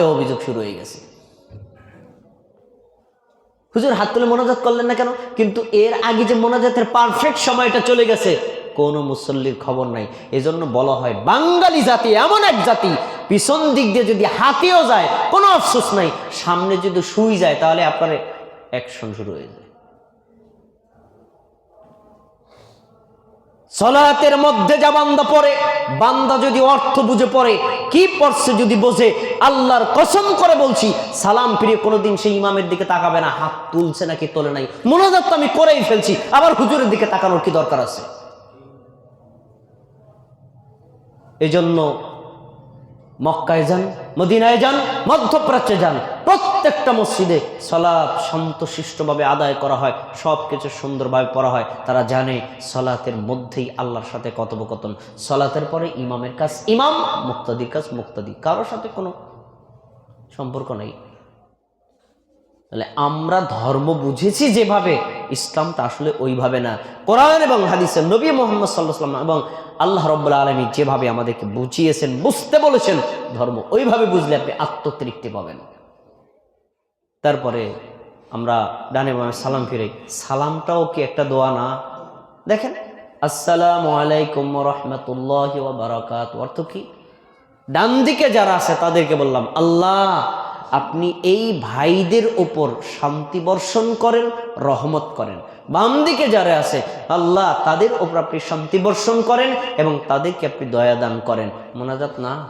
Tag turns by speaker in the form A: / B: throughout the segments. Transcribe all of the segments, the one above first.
A: এ অভিযোগ শুরু হয়ে গেছে। হুজুর, হাত তুলে মোনাজাত করলেন না কেন? কিন্তু এর আগে যে মোনাজাতের পারফেক্ট সময়টা চলে গেছে, কোনো মুসল্লির খবর নাই। এজন্য বলা হয়, বাঙালি জাতি, এমন এক জাতি, পিছন দিক দিয়ে যদি হাতিও যায়, কোনো আফসোস নাই। সামনে যদি শুই যায়, তাহলে আপনার অ্যাকশন শুরু হয়ে যায়। সলাতের মধ্যে যা বান্দা পড়ে, বান্দা যদি অর্থ বুঝে পড়ে, কি পড়ছে যদি বোঝে, আল্লাহর কসম করে বলছি, সালাম ফিরে কোনোদিন সেই ইমামের দিকে তাকাবে না, হাত তুলছে নাকি, তোলে নাই। মনোজাত তো আমি করেই ফেলছি, আবার হুজুরের দিকে তাকানোর কি দরকার আছে? এজন্য মক্কায় যান, মদিনায় যান, মধ্যপ্রাচ্যে যান, প্রত্যেকটা মসজিদে সলাৎ শান্তশিষ্টভাবে আদায় করা হয় সব কিছু সুন্দরভাবে পড়া হয়। তারা জানে সলাতের মধ্যেই আল্লাহর সাথে কথোপকথন। সলাতের পরে ইমামের কাজ ইমাম, মুক্তাদির কাজ মুক্তাদি। কারোর সাথে কোনো সম্পর্ক নেই। তাহলে আমরা ধর্ম বুঝেছি যেভাবে ইসলামটা আসলে ওইভাবে না। কোরআন এবং হাদিসের নবী মোহাম্মদ সাল্লাহ সাল্লাম এবং আল্লাহ রব্বুল্লা আলমী যেভাবে আমাদেরকে বুঝিয়েছেন, বুঝতে বলেছেন, ধর্ম ওইভাবে বুঝলে আপনি আত্মতৃপ্তি পাবেন। তারপরে আমরা ডানে বামে সালাম ফিরে। সালামটাও কি একটা দোয়া না? দেখেন, আসসালামু আলাইকুম রহমতুল্লাহ বারাকাত অর্থ কি? ডান দিকে যারা আছে তাদেরকে বললাম, আল্লাহ আপনি এই ভাইদের ওপর শান্তি বর্ষণ করেন, রহমত করেন। বাম দিকে যারা আছে, আল্লাহ তাদের ওপর আপনি শান্তি বর্ষণ করেন এবং তাদেরকে আপনি দয়া দান করেন। মোনাজাত না?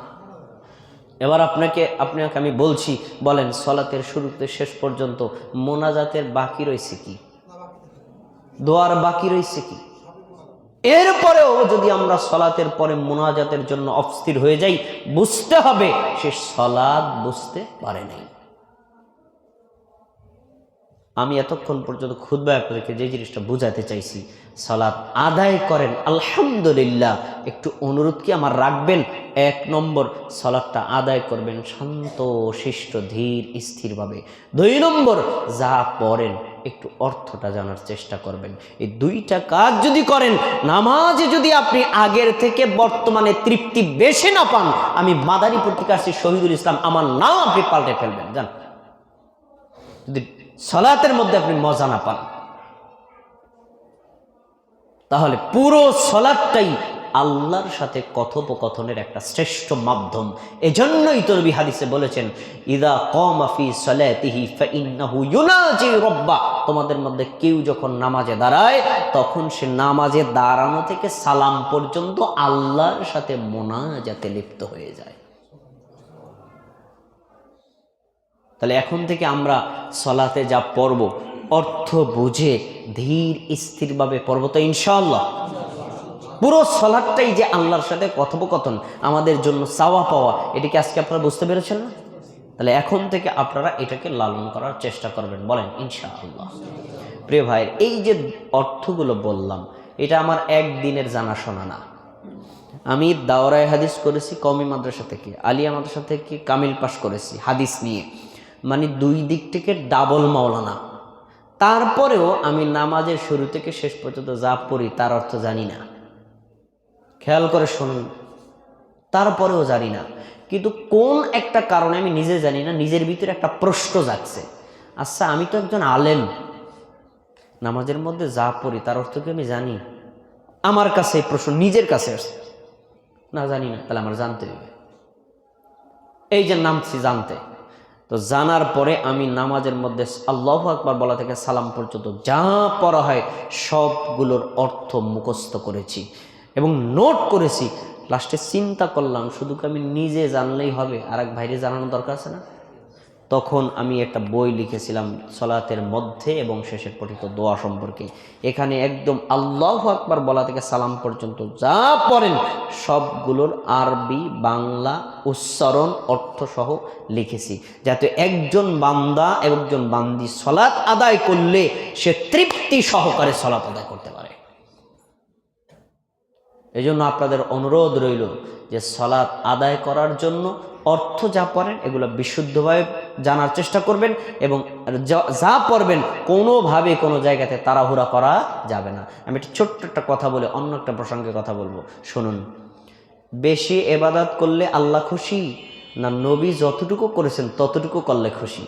A: এবার আপনাকে আপনাকে আমি বলছি, বলেন, সলাতের শুরুতে শেষ পর্যন্ত মোনাজাতের বাকি রয়েছে কি? দোয়ার বাকি রয়েছে কি? এরপরেও যদি আমরা সলাতের পরে মোনাজাতের জন্য অস্থির হয়ে যাই, বুঝতে হবে সে সলাদ বুঝতে পারে নাই। আমি এতক্ষণ পর্যন্ত খুদ্া আপনাদেরকে যে জিনিসটা বুঝাতে চাইছি সলাৎ আদায় করেন, আলহামদুলিল্লাহ। একটু অনুরোধ কি আমার রাখবেন? এক নম্বর সলাৎটা আদায় করবেন শান্ত, শিষ্ট, ধীর, স্থিরভাবে। দুই নম্বর, যা পড়েন, একটু অর্থটা জানার চেষ্টা করবেন। এই দুইটা কাজ যদি করেন, নামাজে যদি আপনি আগের থেকে বর্তমানে তৃপ্তি বেশি না পান, আমি মাদারী পত্রিকা আসছি, শহীদুল ইসলাম, আমার নাম আপনি পাল্টে ফেলবেন, জান। যদি সলাতের মধ্যে আপনি মজা না পান। তাহলে পুরো সলাদটাই আল্লাহর সাথে কথোপকথনের একটা শ্রেষ্ঠ মাধ্যম। এজন্যই তরবি হাদিসে বলেছেন, ইদা কমাফি সলাতিহি ফাইন্নাহু রব্বা। তোমাদের মধ্যে কেউ যখন নামাজে দাঁড়ায়, তখন সে নামাজে দাঁড়ানো থেকে সালাম পর্যন্ত আল্লাহর সাথে মোনাজাতে লিপ্ত হয়ে যায়। তাহলে এখন থেকে আমরা সলাতে যা পড়ব, অর্থ বুঝে ধীর, স্থিরভাবে পড়ব তো ইনশাআল্লাহ। পুরো সলাদটাই যে আল্লাহর সাথে কথোপকথন, আমাদের জন্য চাওয়া পাওয়া এটাকে আজকে আপনারা বুঝতে পেরেছেন না? তাহলে এখন থেকে আপনারা এটাকে লালন করার চেষ্টা করবেন, বলেন ইনশাআল্লাহ। প্রিয় ভাইয়ের, এই যে অর্থগুলো বললাম, এটা আমার একদিনের জানাশোনা না। আমি দাওরায় হাদিস করেছি কমি মাদ্রাসা থেকে, আলিয়া মাদ্রাসা থেকে কামিল পাস করেছি, হাদিস নিয়ে। মানে দুই দিক থেকে ডাবল মাওলানা। তারপরেও আমি নামাজের শুরু থেকে শেষ পর্যন্ত যা পড়ি তার অর্থ জানি না। খেয়াল করে শুনুন, তারপরেও জানি না। কিন্তু কোন একটা কারণে আমি নিজে জানি না, নিজের ভিতরে একটা প্রশ্ন যাচ্ছে আচ্ছা আমি তো একজন আলেম। নামাজের মধ্যে যা পড়ি তার অর্থ কি আমি জানি? আমার কাছে প্রশ্ন নিজের কাছে আসছে। না জানি না, তাহলে আমার জানতে হবে। এই যে নামছি জানতে। তো জানার পরে আমি নামাজের মধ্যে আল্লাহ আকবার বলা থেকে সালাম পর্যন্ত যা পড়া হয় সবগুলোর অর্থ মুখস্থ করেছি এবং নোট করেছি। লাস্টে চিন্তা করলাম, শুধু আমি নিজে জানলেই হবে? আর এক ভাইরে জানানোর দরকার আছে না? তখন আমি একটা বই লিখেছিলাম সলাতের মধ্যে এবং শেষের পঠিত দোয়া সম্পর্কে। এখানে একদম আল্লাহ আকবার বলা থেকে সালাম পর্যন্ত যা পড়েন, সবগুলোর আরবি, বাংলা, উচ্চারণ, অর্থসহ লিখেছি। যাতে একজন বান্দা একজন বান্দি সলাৎ আদায় করলে সে তৃপ্তি সহকারে সলাৎ আদায় করতে পারে। এই জন্য আপনাদের অনুরোধ রইল যে সলাৎ আদায় করার জন্য অর্থ যা পড়েন, এগুলো বিশুদ্ধভাবে জানার চেষ্টা করবেন এবং যা- পড়বেন কোনোভাবে কোনো জায়গাতে তাড়াহুড়া করা যাবে না। আমি একটা ছোট্ট একটা কথা বলে অন্য একটা প্রসঙ্গে কথা বলব। শুনুন, বেশি এবাদাত করলে আল্লাহ খুশি না নবী যতটুকু করেছেন ততটুকু করলে খুশি?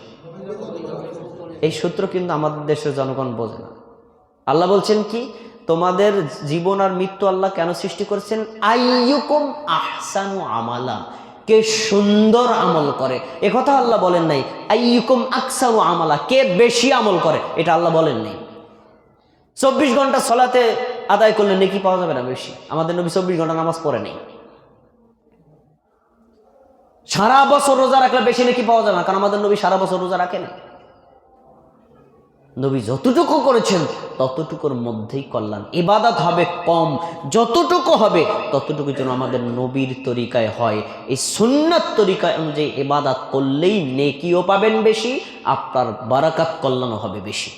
A: এই সূত্র কিন্তু আমাদের দেশের জনগণ বোঝে না। আল্লাহ বলছেন কি, তোমাদের জীবন আর মৃত্যু আল্লাহ কেন সৃষ্টি করেছেন? আইয়ুকুম আহসানু আমালা। কে সুন্দর আমল করে। কথা আল্লাহ বলেন নাই, আইয়ুকুম আকসাউ আমালা কে বেশি আমল করে, এটা আল্লাহ বলেন নাই। চব্বিশ ঘণ্টা সলাতে আদায় করলে নেকি পাওয়া যাবে না বেশি। আমাদের নবী চব্বিশ ঘণ্টা নামাজ পড়ে নেই। সারা বছর রোজা রাখলে বেশি নেকি পাওয়া যাবে না, কারণ আমাদের নবী সারা বছর রোজা রাখে না নবী যতটুকু করেছেন, ততটুকুর মধ্যেই কল্যাণ। ইবাদত হবে কম, যতটুকু হবে, ততটুকু যেন আমাদের নবীর তরিকায় হয়। এই সুন্নাত তরিকায় অনুযায়ী ইবাদত করলেই নেকিও পাবেন বেশি, আপনার বারাকাত কল্যাণও হবে বেশি।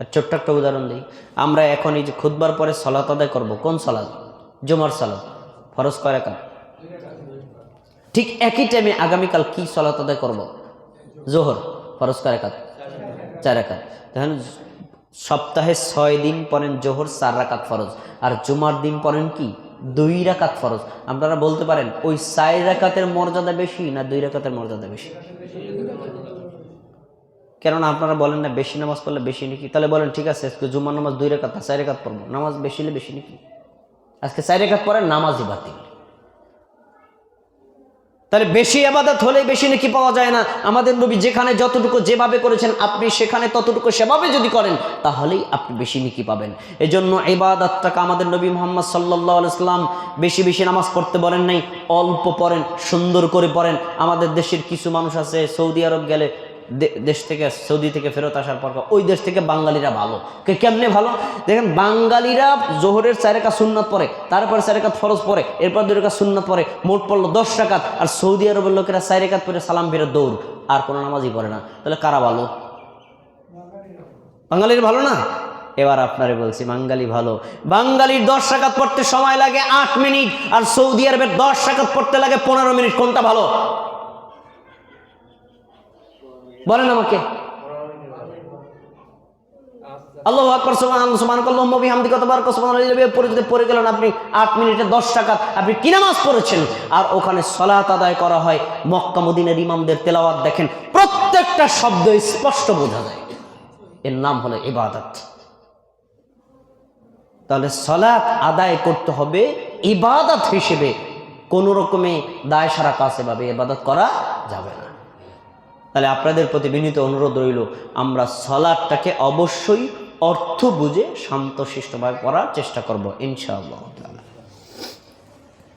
A: আর ছোট্ট একটা উদাহরণ দিই। আমরা এখন এই যে খুদবার পরে সলাত আদায় করব, কোন সলাদ জুমার সালাদ ফরজ রাকাত? ঠিক একই টাইমে আগামীকাল কি সলাত আদায় করব? জোহর। ফরজ রাকাত? চার রাকাত। দেখেন সপ্তাহে ছয় দিন পড়েন জোহর, চার রাকাত ফরজ। আর জুমার দিন পড়েন কি? দুই রাকাত ফরজ। আপনারা বলতে পারেন, ওই চার রাকাতের মর্যাদা বেশি না দুই রাকাতের মর্যাদা বেশি? কেননা আপনারা বলেন না, বেশি নামাজ পড়লে বেশি নাকি? তাহলে বলেন, ঠিক আছে, আজকে জুমার নামাজ দুই রেখাত চার রেখাত পড়ব। নামাজ বেশি বেশি নাকি? আজকে চার রেখাত পড়েন, নামাজই বাতিল। তাহলে বেশি আবাদত হলে বেশি নাকি পাওয়া যায় না। আমাদের নবী যেখানে যতটুকু যেভাবে করেছেন, আপনি সেখানে ততটুকু সেভাবে যদি করেন, তাহলেই আপনি বেশি নাকি পাবেন। এই জন্য এবাদতটাকে আমাদের নবী মোহাম্মদ সাল্লাহ ইসলাম বেশি বেশি নামাজ পড়তে বলেন নাই, অল্প পড়েন, সুন্দর করে পড়েন। আমাদের দেশের কিছু মানুষ আছে, সৌদি আরব গেলে দেশ থেকে সৌদি থেকে ফেরত আসার পর ওই দেশ থেকে বাঙালিরা ভালো। কে, কেমনে ভালো? দেখেন, বাঙালিরা জোহরের চারেকা সুন্নাত পরে তারপরে চারেকাত ফরজ পরে এরপর দুই রেখা সুন্নাত পরে মোট পড়ল দশ টাকাত আর সৌদি আরবের লোকেরা চারেকাত পরে সালাম ফেরত দৌড়, আর কোনো নামাজই পড়ে না। তাহলে কারা ভালো? বাঙালির ভালো না? এবার আপনারে বলছি, বাঙালি ভালো। বাঙালির দশ টাকাত পড়তে সময় লাগে আট মিনিট, আর সৌদি আরবের দশ টাকাত পড়তে লাগে পনেরো মিনিট। কোনটা ভালো? বলেন আমাকে। আল্লাহ আকবর বিহামদিহি কতবার পড়ে গেলেন আপনি 8 মিনিটে 10 টাকা আপনি কি নামাজ পড়েছেন? আর ওখানে সালাত আদায় করা হয়, মক্কা ইমামদের তেলাওয়াত দেখেন, প্রত্যেকটা শব্দ স্পষ্ট বোঝা যায়। এর নাম হলো ইবাদত। তাহলে সলাৎ আদায় করতে হবে ইবাদত হিসেবে। কোন রকমে দায় সারা কাছে ভাবে ইবাদত করা যাবে না। তাহলে আপনাদের প্রতি বিনীত অনুরোধ রইল, আমরা সলাদটাকে অবশ্যই অর্থ বুঝে শান্তশিষ্টভাবে করার চেষ্টা করব, ইনশাআল্লাহ।